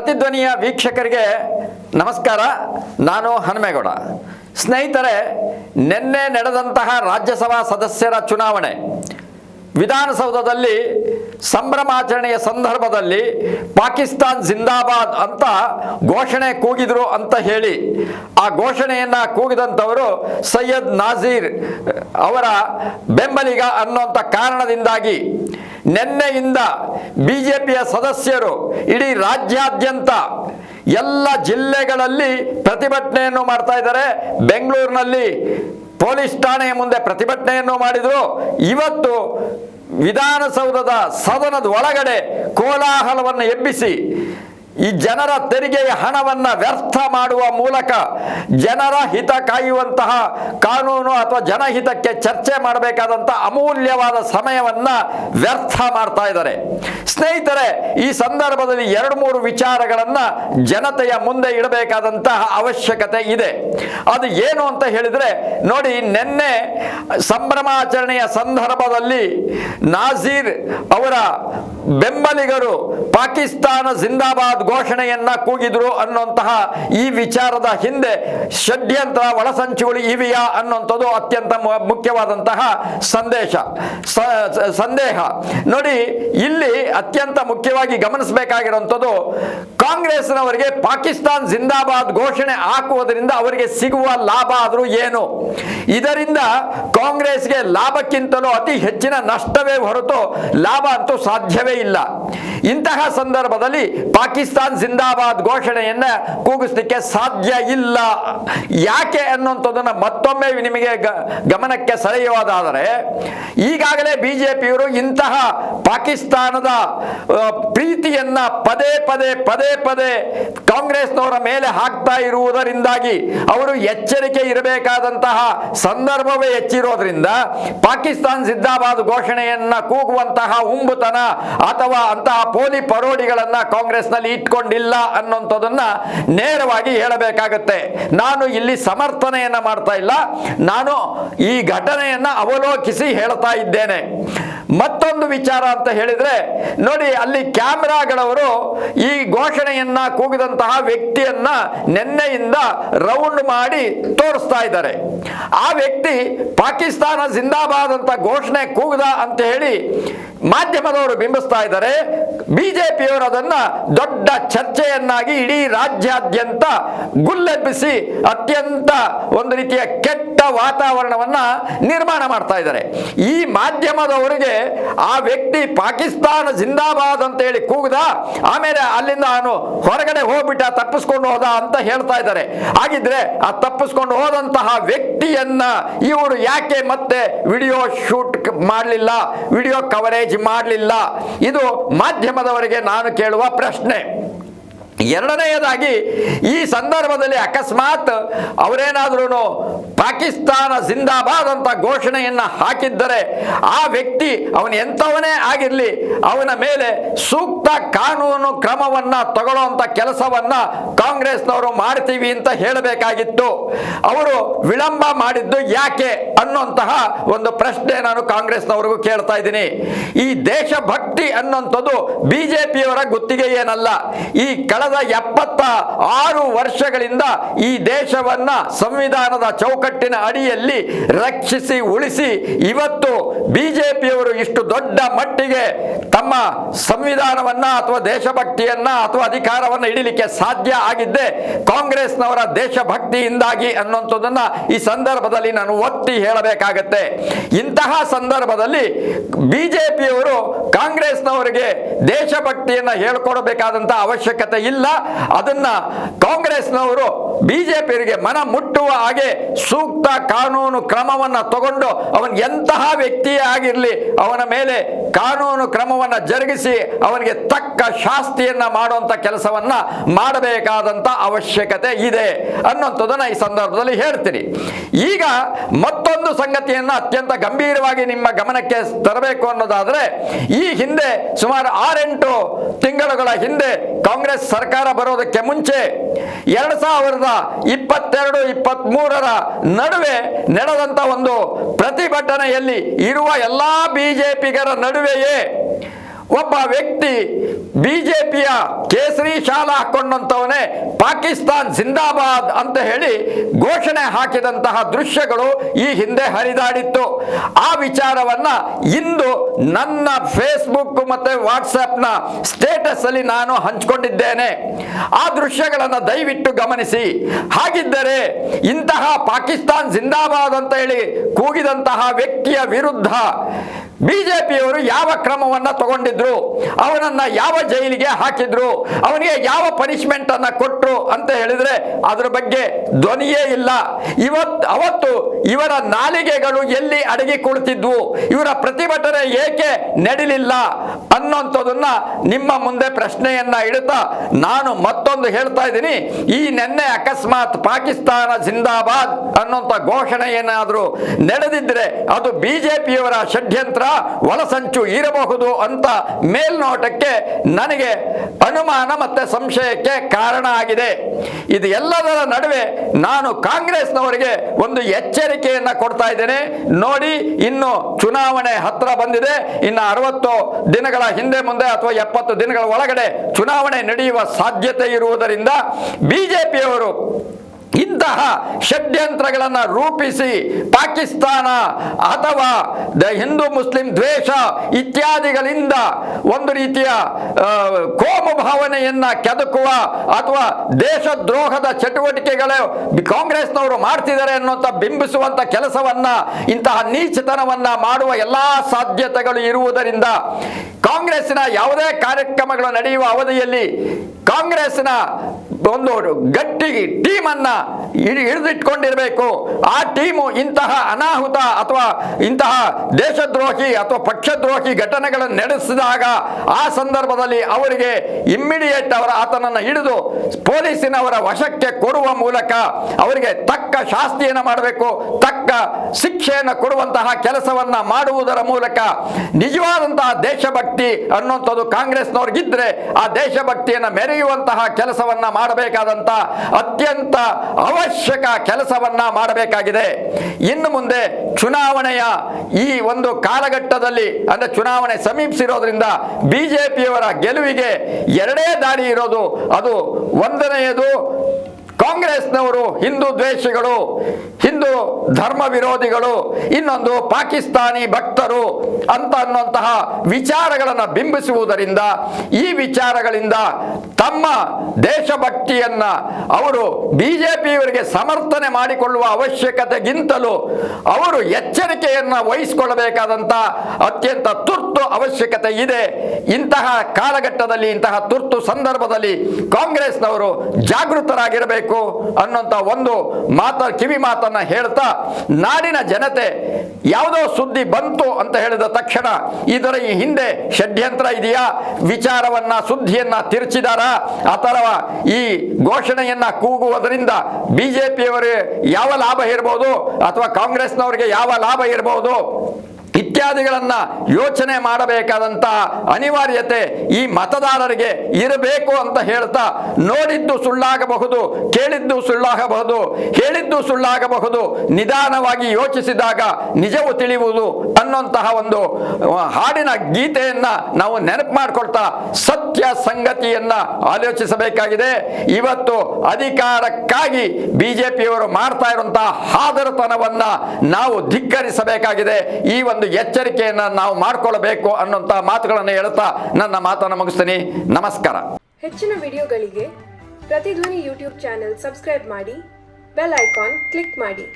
ಪ್ರತಿಧ್ವನಿಯ ವೀಕ್ಷಕರಿಗೆ ನಮಸ್ಕಾರ. ನಾನು ಹನುಮೇಗೌಡ. ಸ್ನೇಹಿತರೆ, ನಿನ್ನೆ ನಡೆದಂತಹ ರಾಜ್ಯಸಭಾ ಸದಸ್ಯರ ಚುನಾವಣೆ. ವಿಧಾನಸೌಧದಲ್ಲಿ ಸಂಭ್ರಮಾಚರಣೆಯ ಸಂದರ್ಭದಲ್ಲಿ ಪಾಕಿಸ್ತಾನ್ ಜಿಂದಾಬಾದ್ ಅಂತ ಘೋಷಣೆ ಕೂಗಿದ್ರು ಅಂತ ಹೇಳಿ, ಆ ಘೋಷಣೆಯನ್ನು ಕೂಗಿದಂಥವರು ಸೈಯದ್ ನಾಜೀರ್ ಅವರ ಬೆಂಬಲಿಗ ಅನ್ನುವಂಥ ಕಾರಣದಿಂದಾಗಿ ನಿನ್ನೆಯಿಂದ ಬಿ ಜೆ ಪಿಯ ಸದಸ್ಯರು ಇಡೀ ರಾಜ್ಯಾದ್ಯಂತ ಎಲ್ಲ ಜಿಲ್ಲೆಗಳಲ್ಲಿ ಪ್ರತಿಭಟನೆಯನ್ನು ಮಾಡ್ತಾ ಇದ್ದಾರೆ. ಬೆಂಗಳೂರಿನಲ್ಲಿ ಪೊಲೀಸ್ ಠಾಣೆಯ ಮುಂದೆ ಪ್ರತಿಭಟನೆಯನ್ನು ಮಾಡಿದರು. ಇವತ್ತು ವಿಧಾನಸೌಧದ ಸದನದ ಒಳಗಡೆ ಕೋಲಾಹಲವನ್ನು ಎಬ್ಬಿಸಿ ಈ ಜನರ ತೆರಿಗೆಯ ಹಣವನ್ನ ವ್ಯರ್ಥ ಮಾಡುವ ಮೂಲಕ ಜನರ ಹಿತ ಕಾಯುವಂತಹ ಕಾನೂನು ಅಥವಾ ಜನಹಿತಕ್ಕೆ ಚರ್ಚೆ ಮಾಡಬೇಕಾದಂತಹ ಅಮೂಲ್ಯವಾದ ಸಮಯವನ್ನ ವ್ಯರ್ಥ ಮಾಡ್ತಾ ಇದ್ದಾರೆ. ಸ್ನೇಹಿತರೆ, ಈ ಸಂದರ್ಭದಲ್ಲಿ ಎರಡು ಮೂರು ವಿಚಾರಗಳನ್ನ ಜನತೆಯ ಮುಂದೆ ಇಡಬೇಕಾದಂತಹ ಅವಶ್ಯಕತೆ ಇದೆ. ಅದು ಏನು ಅಂತ ಹೇಳಿದ್ರೆ, ನೋಡಿ, ನಿನ್ನೆ ಸಂಭ್ರಮಾಚರಣೆಯ ಸಂದರ್ಭದಲ್ಲಿ ನಾಜೀರ್ ಅವರ ಬೆಂಬಲಿಗರು ಪಾಕಿಸ್ತಾನ ಜಿಂದಾಬಾದ್ ಘೋಷಣೆಯನ್ನ ಕೂಗಿದ್ರು ಅನ್ನುವಂತಹ ಈ ವಿಚಾರದ ಹಿಂದೆ ಷಡ್ಯಂತ್ರ ಒಳಸಂಚುಗಳು ಇವೆಯಾ ಅನ್ನುವಂಥದ್ದು ಅತ್ಯಂತ ಮುಖ್ಯವಾದಂತಹ ಸಂದೇಶ. ಸಂದೇಹ. ನೋಡಿ, ಇಲ್ಲಿ ಅತ್ಯಂತ ಮುಖ್ಯವಾಗಿ ಗಮನಿಸಬೇಕಾಗಿರುವಂಥದ್ದು ಕಾಂಗ್ರೆಸ್ನವರಿಗೆ ಪಾಕಿಸ್ತಾನ್ ಜಿಂದಾಬಾದ್ ಘೋಷಣೆ ಹಾಕುವುದರಿಂದ ಅವರಿಗೆ ಸಿಗುವ ಲಾಭ ಆದರೂ ಏನು? ಇದರಿಂದ ಕಾಂಗ್ರೆಸ್ಗೆ ಲಾಭಕ್ಕಿಂತಲೂ ಅತಿ ಹೆಚ್ಚಿನ ನಷ್ಟವೇ ಹೊರತು ಲಾಭ ಅಂತೂ ಸಾಧ್ಯವೇ ಇಲ್ಲ ಇಂತಹ ಸಂದರ್ಭದಲ್ಲಿ ಪಾಕಿಸ್ತಾನ್ ಜಿಂದಾಬಾದ್ ಘೋಷಣೆಯನ್ನ ಕೂಗಿಸ್ಲಿಕ್ಕೆ ಸಾಧ್ಯ ಇಲ್ಲ. ಯಾಕೆ ಅನ್ನುವಂಥದ್ದನ್ನ ಮತ್ತೊಮ್ಮೆ ನಿಮಗೆ ಗಮನಕ್ಕೆ ಸೆಳೆಯುವುದಾದರೆ, ಈಗಾಗಲೇ ಬಿಜೆಪಿಯವರು ಇಂತಹ ಪಾಕಿಸ್ತಾನದ ಪ್ರೀತಿಯನ್ನ ಪದೇ ಪದೇ ಪದೇ ಪದೇ ಕಾಂಗ್ರೆಸ್ನವರ ಮೇಲೆ ಹಾಕ್ತಾ ಇರುವುದರಿಂದಾಗಿ ಅವರು ಎಚ್ಚರಿಕೆ ಇರಬೇಕಾದಂತಹ ಸಂದರ್ಭವೇ ಹೆಚ್ಚಿರೋದ್ರಿಂದ ಪಾಕಿಸ್ತಾನ್ ಜಿಂದಾಬಾದ್ ಘೋಷಣೆಯನ್ನ ಕೂಗುವಂತಹ ಉಂಬುತನ ಅಥವಾ ಅಂತಹ ಪೋಲಿ ಪರೋಡಿಗಳನ್ನ ಕಾಂಗ್ರೆಸ್ನಲ್ಲಿ ಇಟ್ಕೊಂಡಿಲ್ಲ ಅನ್ನುವಂಥದ್ದನ್ನ ನೇರವಾಗಿ ಹೇಳಬೇಕಾಗುತ್ತೆ. ನಾನು ಇಲ್ಲಿ ಸಮರ್ಥನೆಯನ್ನ ಮಾಡ್ತಾ ಇಲ್ಲ. ನಾನು ಈ ಘಟನೆಯನ್ನ ಅವಲೋಕಿಸಿ ಹೇಳ್ತಾ ಇದ್ದೇನೆ. ಮತ್ತೊಂದು ವಿಚಾರ ಅಂತ ಹೇಳಿದ್ರೆ, ನೋಡಿ, ಅಲ್ಲಿ ಕ್ಯಾಮ್ರಾಗಳವರು ಈ ಘೋಷಣೆಯನ್ನ ಕೂಗಿದಂತಹ ವ್ಯಕ್ತಿಯನ್ನ ನಿನ್ನೆಯಿಂದ ರೌಂಡ್ ಮಾಡಿ ತೋರಿಸ್ತಾ ಇದ್ದಾರೆ. ಆ ವ್ಯಕ್ತಿ ಪಾಕಿಸ್ತಾನ ಜಿಂದಾಬಾದ್ ಅಂತ ಘೋಷಣೆ ಕೂಗದ ಅಂತ ಹೇಳಿ ಮಾಧ್ಯಮದವರು ಬಿಂಬಿಸ್ತಾ ಇದ್ದಾರೆ. ಬಿಜೆಪಿಯವರು ಅದನ್ನ ದೊಡ್ಡ ಚರ್ಚೆಯನ್ನಾಗಿ ಇಡೀ ರಾಜ್ಯಾದ್ಯಂತ ಗುಲ್ಲೆಬ್ಬಿಸಿ ಅತ್ಯಂತ ಒಂದು ರೀತಿಯ ಕೆಟ್ಟ ವಾತಾವರಣವನ್ನ ನಿರ್ಮಾಣ ಮಾಡ್ತಾ ಇದ್ದಾರೆ. ಈ ಮಾಧ್ಯಮದವರಿಗೆ ಆ ವ್ಯಕ್ತಿ ಪಾಕಿಸ್ತಾನ ಜಿಂದಾಬಾದ್ ಅಂತ ಹೇಳಿ ಕೂಗದ, ಆಮೇಲೆ ಅಲ್ಲಿಂದ ಅವನು ಹೊರಗಡೆ ಹೋಗ್ಬಿಟ್ಟ, ತಪ್ಪಿಸ್ಕೊಂಡು ಹೋದ ಅಂತ ಹೇಳ್ತಾ ಇದ್ದಾರೆ. ಹಾಗಿದ್ರೆ ಆ ತಪ್ಪಿಸ್ಕೊಂಡು ಹೋದಂತಹ ವ್ಯಕ್ತಿಯನ್ನ ಇವರು ಯಾಕೆ ಮತ್ತೆ ವಿಡಿಯೋ ಶೂಟ್ ಮಾಡಲಿಲ್ಲ, ವಿಡಿಯೋ ಕವರೇಜ್ ಮಾಡಲಿಲ್ಲ? ಇದು ಮಾಧ್ಯಮದವರಿಗೆ ನಾನು ಕೇಳುವ ಪ್ರಶ್ನೆ. Okay. ಎರಡನೆಯದಾಗಿ ಈ ಸಂದರ್ಭದಲ್ಲಿ ಅಕಸ್ಮಾತ್ ಅವರೇನಾದ್ರೂ ಪಾಕಿಸ್ತಾನ ಜಿಂದಾಬಾದ್ ಅಂತ ಘೋಷಣೆಯನ್ನ ಹಾಕಿದ್ದರೆ ಆ ವ್ಯಕ್ತಿ ಅವನು ಎಂಥವನೇ ಆಗಿರಲಿ, ಅವನ ಮೇಲೆ ಸೂಕ್ತ ಕಾನೂನು ಕ್ರಮವನ್ನ ತಗೊಳ್ಳುವಂತ ಕೆಲಸವನ್ನ ಕಾಂಗ್ರೆಸ್ನವರು ಮಾಡ್ತೀವಿ ಅಂತ ಹೇಳಬೇಕಾಗಿತ್ತು. ಅವರು ವಿಳಂಬ ಮಾಡಿದ್ದು ಯಾಕೆ ಅನ್ನುವಂತಹ ಒಂದು ಪ್ರಶ್ನೆ ನಾನು ಕಾಂಗ್ರೆಸ್ನವ್ರಿಗೂ ಕೇಳ್ತಾ ಇದ್ದೀನಿ. ಈ ದೇಶಭಕ್ತಿ ಅನ್ನುವಂಥದ್ದು ಬಿಜೆಪಿಯವರ ಗುತ್ತಿಗೆ ಏನಲ್ಲ ಈ ಕಳೆದ ಎಪ್ಪತ್ತ ಆರು ವರ್ಷಗಳಿಂದ ಈ ದೇಶವನ್ನ ಸಂವಿಧಾನದ ಚೌಕಟ್ಟಿನ ಅಡಿಯಲ್ಲಿ ರಕ್ಷಿಸಿ, ಉಳಿಸಿ ಇವತ್ತು ಬಿಜೆಪಿಯವರು ಇಷ್ಟು ದೊಡ್ಡ ಮಟ್ಟಿಗೆ ತಮ್ಮ ಸಂವಿಧಾನವನ್ನ ಅಥವಾ ದೇಶಭಕ್ತಿಯನ್ನ ಅಥವಾ ಅಧಿಕಾರವನ್ನ ಹಿಡಿಲಿಕ್ಕೆ ಸಾಧ್ಯ ಆಗಿದ್ದೆ ಕಾಂಗ್ರೆಸ್ನವರ ದೇಶಭಕ್ತಿಯಿಂದಾಗಿ ಅನ್ನುವಂಥದ್ದನ್ನ ಈ ಸಂದರ್ಭದಲ್ಲಿ ನಾನು ಒತ್ತಿ ಹೇಳಬೇಕಾಗತ್ತೆ. ಇಂತಹ ಸಂದರ್ಭದಲ್ಲಿ ಬಿಜೆಪಿಯವರು ಕಾಂಗ್ರೆಸ್ನವರಿಗೆ ದೇಶಭಕ್ತಿಯನ್ನ ಹೇಳ್ಕೊಡಬೇಕಾದಂತಹ ಅವಶ್ಯಕತೆ ಇಲ್ಲ. ಅದನ್ನ ಕಾಂಗ್ರೆಸ್ನವರು ಬಿಜೆಪಿಯವರಿಗೆ ಮನ ಮುಟ್ಟುವ ಹಾಗೆ ಸೂಕ್ತ ಕಾನೂನು ಕ್ರಮವನ್ನ ತಗೊಂಡು ಅವನ್ ಎಂತಹ ವ್ಯಕ್ತಿಯೇ ಆಗಿರಲಿ ಅವನ ಮೇಲೆ ಕಾನೂನು ಕ್ರಮವನ್ನ ಜರುಗಿಸಿ ಅವನಿಗೆ ತಕ್ಕ ಶಾಸ್ತಿಯನ್ನ ಮಾಡುವಂತ ಕೆಲಸವನ್ನ ಮಾಡಬೇಕಾದಂತ ಅವಶ್ಯಕತೆ ಇದೆ ಅನ್ನುವಂಥದ್ದನ್ನ ಈ ಸಂದರ್ಭದಲ್ಲಿ ಹೇಳ್ತೀನಿ. ಈಗ ಮತ್ತೊಂದು ಸಂಗತಿಯನ್ನ ಅತ್ಯಂತ ಗಂಭೀರವಾಗಿ ನಿಮ್ಮ ಗಮನಕ್ಕೆ ತರಬೇಕು ಅನ್ನೋದಾದ್ರೆ ಈ ಹಿಂದೆ ಸುಮಾರು ಆರೆಂಟು ತಿಂಗಳುಗಳ ಹಿಂದೆ ಕಾಂಗ್ರೆಸ್ ಸರ್ಕಾರ ಬರೋದಕ್ಕೆ ಮುಂಚೆ ಎರಡ್ ಸಾವಿರದ ಇಪ್ಪತ್ತೆರಡು ಇಪ್ಪತ್ತ್ ಮೂರರ ನಡುವೆ ನಡೆದಂತ ಒಂದು ಪ್ರತಿಭಟನೆಯಲ್ಲಿ ಇರುವ ಎಲ್ಲಾ ಬಿಜೆಪಿಗರ ನಡುವೆಯೇ ಒಬ್ಬ ವ್ಯಕ್ತಿ ಬಿಜೆಪಿಯ ಕೇಸರಿ ಶಾಲಾ ಹಾಕೊಂಡಂತವನೇ ಪಾಕಿಸ್ತಾನ್ ಜಿಂದಾಬಾದ್ ಅಂತ ಹೇಳಿ ಘೋಷಣೆ ಹಾಕಿದಂತಹ ದೃಶ್ಯಗಳು ಈ ಹಿಂದೆ ಹರಿದಾಡಿತ್ತು. ಆ ವಿಚಾರವನ್ನ ಇಂದು ನನ್ನ ಫೇಸ್ಬುಕ್ ಮತ್ತೆ ವಾಟ್ಸಪ್ನ ಸ್ಟೇಟಸ್ ಅಲ್ಲಿ ನಾನು ಹಂಚಿಕೊಂಡಿದ್ದೇನೆ. ಆ ದೃಶ್ಯಗಳನ್ನು ದಯವಿಟ್ಟು ಗಮನಿಸಿ. ಹಾಗಿದ್ದರೆ ಇಂತಹ ಪಾಕಿಸ್ತಾನ್ ಜಿಂದಾಬಾದ್ ಅಂತ ಹೇಳಿ ಕೂಗಿದಂತಹ ವ್ಯಕ್ತಿಯ ವಿರುದ್ಧ ಬಿಜೆಪಿಯವರು ಯಾವ ಕ್ರಮವನ್ನ ತಗೊಂಡಿದ್ರು, ಅವನನ್ನ ಯಾವ ಜೈಲಿಗೆ ಹಾಕಿದ್ರು, ಅವನಿಗೆ ಯಾವ ಪನಿಷ್ಮೆಂಟ್ ಅನ್ನ ಕೊಟ್ಟರು ಅಂತ ಹೇಳಿದ್ರೆ ಅದರ ಬಗ್ಗೆ ಧ್ವನಿಯೇ ಇಲ್ಲ. ಇವತ್ತು ಅವತ್ತು ಇವರ ನಾಲಿಗೆಗಳು ಎಲ್ಲಿ ಅಡಗಿ ಕುಳಿತಿದ್ವು, ಇವರ ಪ್ರತಿಭಟನೆ ಏಕೆ ನಡಿಲಿಲ್ಲ ಅನ್ನೋಂಥದನ್ನ ನಿಮ್ಮ ಮುಂದೆ ಪ್ರಶ್ನೆಯನ್ನ ಇಡುತ್ತಾ ನಾನು ಮತ್ತೊಂದು ಹೇಳ್ತಾ ಇದ್ದೀನಿ. ಈ ನೆನ್ನೆ ಅಕಸ್ಮಾತ್ ಪಾಕಿಸ್ತಾನ ಜಿಂದಾಬಾದ್ ಅನ್ನೋಂಥ ಘೋಷಣೆ ಏನಾದರೂ ನಡೆದಿದ್ರೆ ಅದು ಬಿಜೆಪಿಯವರ ಷಡ್ಯಂತ್ರ? ಒಳಸಂಚು ಇರಬಹುದು ಅಂತ ಮೇಲ್ನೋಟಕ್ಕೆ ನನಗೆ ಅನುಮಾನ ಮತ್ತೆ ಸಂಶಯಕ್ಕೆ ಕಾರಣ ಆಗಿದೆ. ಇದು ಎಲ್ಲದರ ನಡುವೆ ನಾನು ಕಾಂಗ್ರೆಸ್ನವರಿಗೆ ಒಂದು ಎಚ್ಚರಿಕೆಯನ್ನು ಕೊಡ್ತಾ ಇದ್ದೇನೆ. ನೋಡಿ, ಇನ್ನು ಚುನಾವಣೆ ಹತ್ತಿರ ಬಂದಿದೆ. ಇನ್ನು ಅರವತ್ತು ದಿನಗಳ ಹಿಂದೆ ಮುಂದೆ ಅಥವಾ ಎಪ್ಪತ್ತು ದಿನಗಳ ಒಳಗಡೆ ಚುನಾವಣೆ ನಡೆಯುವ ಸಾಧ್ಯತೆ ಇರುವುದರಿಂದ ಬಿಜೆಪಿಯವರು ಇಂತಹ ಷಡ್ಯಂತ್ರಗಳನ್ನು ರೂಪಿಸಿ ಪಾಕಿಸ್ತಾನ ಅಥವಾ ದ ಹಿಂದೂ ಮುಸ್ಲಿಂ ದ್ವೇಷ ಇತ್ಯಾದಿಗಳಿಂದ ಒಂದು ರೀತಿಯ ಕೋಮ ಭಾವನೆಯನ್ನ ಕೆದಕುವ ಅಥವಾ ದೇಶದ್ರೋಹದ ಚಟುವಟಿಕೆಗಳು ಕಾಂಗ್ರೆಸ್ನವರು ಮಾಡ್ತಿದ್ದಾರೆ ಅನ್ನುವಂಥ ಬಿಂಬಿಸುವಂಥ ಕೆಲಸವನ್ನ, ಇಂತಹ ನೀಚತನವನ್ನ ಮಾಡುವ ಎಲ್ಲಾ ಸಾಧ್ಯತೆಗಳು ಇರುವುದರಿಂದ ಕಾಂಗ್ರೆಸ್ಸಿನ ಯಾವುದೇ ಕಾರ್ಯಕ್ರಮಗಳು ನಡೆಯುವ ಅವಧಿಯಲ್ಲಿ ಕಾಂಗ್ರೆಸ್ನ ಒಂದು ಗಟ್ಟಿ ಟೀಮ್ ಅನ್ನ ಹಿಡಿ- ಹಿಡಿದಿಟ್ಕೊಂಡಿರಬೇಕು. ಆ ಟೀಮು ಇಂತಹ ಅನಾಹುತ ಅಥವಾ ಇಂತಹ ದೇಶದ್ರೋಹಿ ಅಥವಾ ಪಕ್ಷದ್ರೋಹಿ ಘಟನೆಗಳನ್ನು ನಡೆಸಿದಾಗ ಆ ಸಂದರ್ಭದಲ್ಲಿ ಅವರಿಗೆ ಇಮ್ಮಿಡಿಯೇಟ್ ಅವರ ಆತನನ್ನು ಹಿಡಿದು ಪೊಲೀಸಿನವರ ವಶಕ್ಕೆ ಕೊಡುವ ಮೂಲಕ ಅವರಿಗೆ ತಕ್ಕ ಶಾಸ್ತಿಯನ್ನು ಮಾಡಬೇಕು, ತಕ್ಕ ಶಿಕ್ಷೆಯನ್ನು ಕೊಡುವಂತಹ ಕೆಲಸವನ್ನ ಮಾಡುವುದರ ಮೂಲಕ ನಿಜವಾದಂತಹ ದೇಶಭಕ್ತಿ ಅನ್ನುವಂಥದ್ದು ಕಾಂಗ್ರೆಸ್ನವ್ರಿಗಿದ್ರೆ ಆ ದೇಶಭಕ್ತಿಯನ್ನು ಮೆರೆಯುವಂತಹ ಕೆಲಸವನ್ನ ಮಾಡಬೇಕಾದಂತ ಅತ್ಯಂತ ಅವಶ್ಯಕ ಕೆಲಸವನ್ನ ಮಾಡಬೇಕಾಗಿದೆ. ಇನ್ನು ಮುಂದೆ ಚುನಾವಣೆಯ ಈ ಒಂದು ಕಾಲಘಟ್ಟದಲ್ಲಿ, ಅಂದ್ರೆ ಚುನಾವಣೆ ಸಮೀಪಿಸಿರೋದ್ರಿಂದ ಬಿಜೆಪಿಯವರ ಗೆಲುವಿಗೆ ಎರಡೇ ದಾರಿ ಇರೋದು, ಅದು ಒಂದನೆಯದು ಕಾಂಗ್ರೆಸ್ನವರು, ಹಿಂದೂ ದ್ವೇಷಿಗಳು, ಹಿಂದೂ ಧರ್ಮ ವಿರೋಧಿಗಳು, ಇನ್ನೊಂದು ಪಾಕಿಸ್ತಾನಿ ಭಕ್ತರು ಅಂತ ಅನ್ನುವಂತಹ ವಿಚಾರಗಳನ್ನು ಬಿಂಬಿಸುವುದರಿಂದ ಈ ವಿಚಾರಗಳಿಂದ ತಮ್ಮ ದೇಶಭಕ್ತಿಯನ್ನ ಅವರು ಬಿಜೆಪಿಯವರಿಗೆ ಸಮರ್ಥನೆ ಮಾಡಿಕೊಳ್ಳುವ ಅವಶ್ಯಕತೆಗಿಂತಲೂ ಅವರು ಎಚ್ಚರಿಕೆಯನ್ನ ವಹಿಸಿಕೊಳ್ಳಬೇಕಾದಂತ ಅತ್ಯಂತ ತುರ್ತು ಅವಶ್ಯಕತೆ ಇದೆ. ಇಂತಹ ಕಾಲಘಟ್ಟದಲ್ಲಿ, ಇಂತಹ ತುರ್ತು ಸಂದರ್ಭದಲ್ಲಿ ಕಾಂಗ್ರೆಸ್ನವರು ಜಾಗೃತರಾಗಿರಬೇಕು. ಅನ್ನೋಂಥ ಒಂದು ಮಾತ, ಕಿವಿ ಮಾತನ್ನ ಹೇಳ್ತಾ ನಾಡಿನ ಜನತೆ ಯಾವುದೋ ಸುದ್ದಿ ಬಂತು ಅಂತ ಹೇಳಿದ ತಕ್ಷಣ ಇದರ ಈ ಹಿಂದೆ ಷಡ್ಯಂತ್ರ ಇದೆಯಾ? ವಿಚಾರವನ್ನ, ಸುದ್ದಿಯನ್ನ ತಿರುಚಿದಾರ? ಅಥವಾ ಈ ಘೋಷಣೆಯನ್ನ ಕೂಗುವುದರಿಂದ ಬಿಜೆಪಿಯವರಿಗೆ ಯಾವ ಲಾಭ ಇರಬಹುದು ಅಥವಾ ಕಾಂಗ್ರೆಸ್ನವರಿಗೆ ಯಾವ ಲಾಭ ಇರಬಹುದು ಇತ್ಯಾದಿಗಳನ್ನ ಯೋಚನೆ ಮಾಡಬೇಕಾದಂತಹ ಅನಿವಾರ್ಯತೆ ಈ ಮತದಾರರಿಗೆ ಇರಬೇಕು ಅಂತ ಹೇಳ್ತಾ ನೋಡಿದ್ದು ಸುಳ್ಳಾಗಬಹುದು, ಕೇಳಿದ್ದು ಸುಳ್ಳಾಗಬಹುದು, ಹೇಳಿದ್ದು ಸುಳ್ಳಾಗಬಹುದು, ನಿಧಾನವಾಗಿ ಯೋಚಿಸಿದಾಗ ನಿಜವು ತಿಳಿಯುವುದು ಅನ್ನುವಂತಹ ಒಂದು ಹಾಡಿನ ಗೀತೆಯನ್ನ ನಾವು ನೆನಪು ಮಾಡಿಕೊಳ್ತಾ ಸತ್ಯ ಸಂಗತಿಯನ್ನ ಆಲೋಚಿಸಬೇಕಾಗಿದೆ. ಇವತ್ತು ಅಧಿಕಾರಕ್ಕಾಗಿ ಬಿಜೆಪಿಯವರು ಮಾಡ್ತಾ ಇರುವಂತಹ ಹಾದರತನವನ್ನ ನಾವು ಧಿಕ್ಕರಿಸಬೇಕಾಗಿದೆ. ಈ ಒಂದು ಎಚ್ಚರಿಕೆಯನ್ನ ನಾವು ಮಾಡಿಕೊಳ್ಳಬೇಕು ಅನ್ನುವಂಥ ಮಾತುಗಳನ್ನು ಹೇಳ್ತಾ ನನ್ನ ಮಾತನ್ನು ಮುಗಿಸ್ತೀನಿ. ನಮಸ್ಕಾರ. ಹೆಚ್ಚಿನ ವಿಡಿಯೋಗಳಿಗೆ ಪ್ರತಿಧ್ವನಿ ಯೂಟ್ಯೂಬ್ ಚಾನೆಲ್ ಸಬ್ಸ್ಕ್ರೈಬ್ ಮಾಡಿ, ಬೆಲ್ ಐಕಾನ್ ಕ್ಲಿಕ್ ಮಾಡಿ.